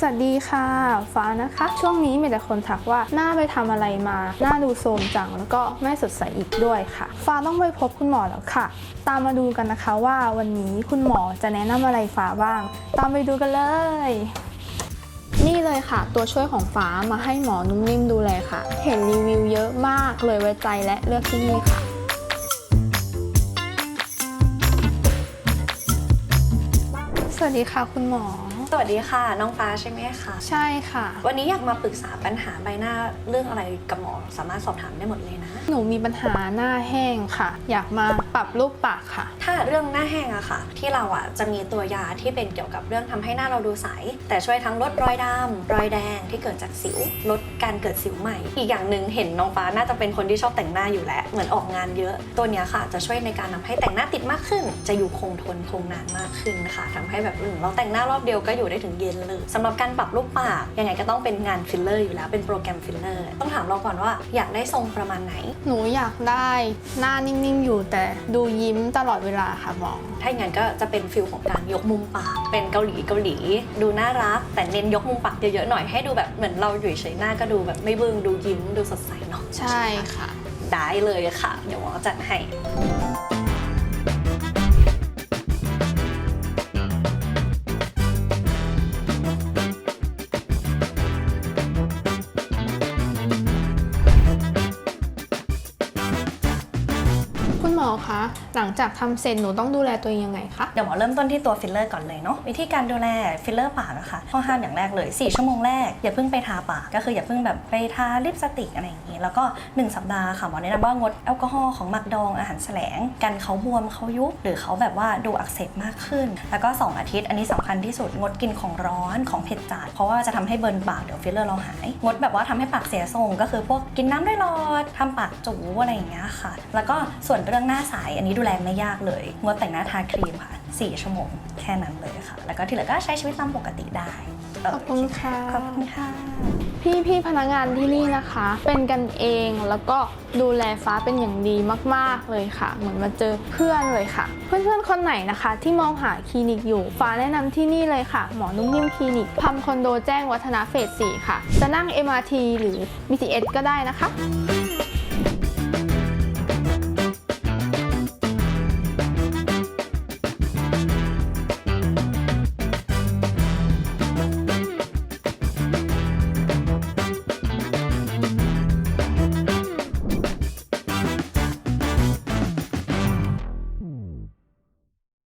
สวัสดีค่ะ ฟ้านะคะ ช่วงนี้มีแต่คนทักว่าหน้าไปทำอะไรมา หน้าดูโทรมจังแล้วก็ไม่สดใสอีกด้วยค่ะ ฟ้าต้องไปพบคุณหมอแล้วค่ะ ตามมาดูกันนะคะว่าวันนี้คุณหมอจะแนะนำอะไรฟ้าบ้าง ตามไปดูกันเลย นี่เลยค่ะ ตัวช่วยของฟ้ามาให้หมอนุ่มนิ่มดูแลค่ะ เห็นรีวิวเยอะมากเลยไว้ใจและเลือกที่นี่ค่ะสวัสดีค่ะคุณหมอส วัสดีค่ะ น้องฟ้าใช่ไหมคะใช่ค่ะ วันนี้อยากมาปรึกษาปัญหาใบหน้าเรื่องอะไรกับหมอสามารถสอบถามได้หมดเลยนะ หนูมีปัญหาหน้าแห้งค่ะ อยากมาปรับรูปปากค่ะ ถ้าเรื่องหน้าแห้งอะค่ะ ที่เราอะจะมีตัวยาที่เป็นเกี่ยวกับเรื่องทำให้หน้าเราดูใส แต่ช่วยทั้งลดรอยดำรอยแดงที่เกิดจากสิว ลดการเกิดสิวใหม่ อีกอย่างหนึ่งเห็นน้องฟ้าน่าจะเป็นคนที่ชอบแต่งหน้าอยู่แล้วเหมือนออกงานเยอะตัวเนี้ยค่ะ จะช่วยในการทำให้แต่งหน้าติดมากขึ้น จะอยู่คงทนคงนานมากขึ้นค่ะทำให้แบบอืมเราแต่งหน้ารอบเดียวก็อยู่ได้ถึงเย็นเลยสำหรับการปรับรูปปากยังไงก็ต้องเป็นงานฟิลเลอร์อยู่แล้วเป็นโปรแกรมฟิลเลอร์ต้องถามเราก่อนว่าอยากได้ทรงประมาณไหน หนูอยากได้หน้านิ่งๆอยู่แต่ดูยิ้มตลอดเวลาค่ะหมอถ้าอย่างนั้นก็จะเป็นฟิลของการยกมุมปากเป็นเกาหลีเกาหลี ดูน่ารัก แต่เน้นยกมุมปากเยอะๆหน่อยให้ดูแบบเหมือนเราอยู่เฉยๆหน้าก็ดูแบบไม่บึ้งดูยิ้มดูสดใสเนาะใช่ค่ะ ได้เลยค่ะ เดี๋ยวหมอจัดให้ หรอคะ หลังจากทำเสร็จหนูต้องดูแลตัวเองยังไงคะ เดี๋ยวหมอเริ่มต้นที่ตัวฟิลเลอร์ก่อนเลยเนาะวิธีการดูแลฟิลเลอร์ปากนะคะข้อห้ามอย่างแรกเลย 4 ชั่วโมงแรก อย่าเพิ่งไปทาปากก็คืออย่าเพิ่งแบบไปทาลิปสติกอะไรอย่างนี้ แล้วก็ 1 สัปดาห์ค่ะหมอแนะนำว่างดแอลกอฮอล์ของหมักดองอาหารแสลง กันเขาบวมเขายุบหรือเขาแบบว่าดูอักเสบมากขึ้น แล้วก็ 2 อาทิตย์อันนี้สำคัญที่สุดงดกินของร้อนของเผ็ดจัดเพราะว่าจะทำให้เบิร์นปากเดี๋ยวฟิลเลอร์เราหายงดแบบว่าทำให้ปากเสียทรงก็คือพวกกินน้ำด้วยหลอดทำปากจูอะไรอย่างเงี้ยค่ะ แล้วก็ส่วนเรื่องหน้าใสอันนี้ดูแลไม่ยากเลยงดแต่งหน้าทาครีมค่ะ4ชั่วโมงแค่นั้นเลยค่ะ แล้วก็ที่เหลือก็ใช้ชีวิตตามปกติได้เขอบคุณค่ะขอบคุณค่ะ พี่พี่ๆพนักงานที่นี่นะคะ เป็นกันเองแล้วก็ดูแลฟ้าเป็นอย่างดีมาก ๆ เลยค่ะ เหมือนมาเจอเพื่อนเลยค่ะ เพื่อนๆคนไหนนะคะ ที่มองหาคลินิกอยู่ ฟ้าแนะนำที่นี่เลยค่ะ หมอนุ่มนิ่มคลินิกพัมคอนโดแจ้งวัฒนาเฟส 4 ค่ะ จะนั่ง MRT หรือ BTS ก็ได้นะคะ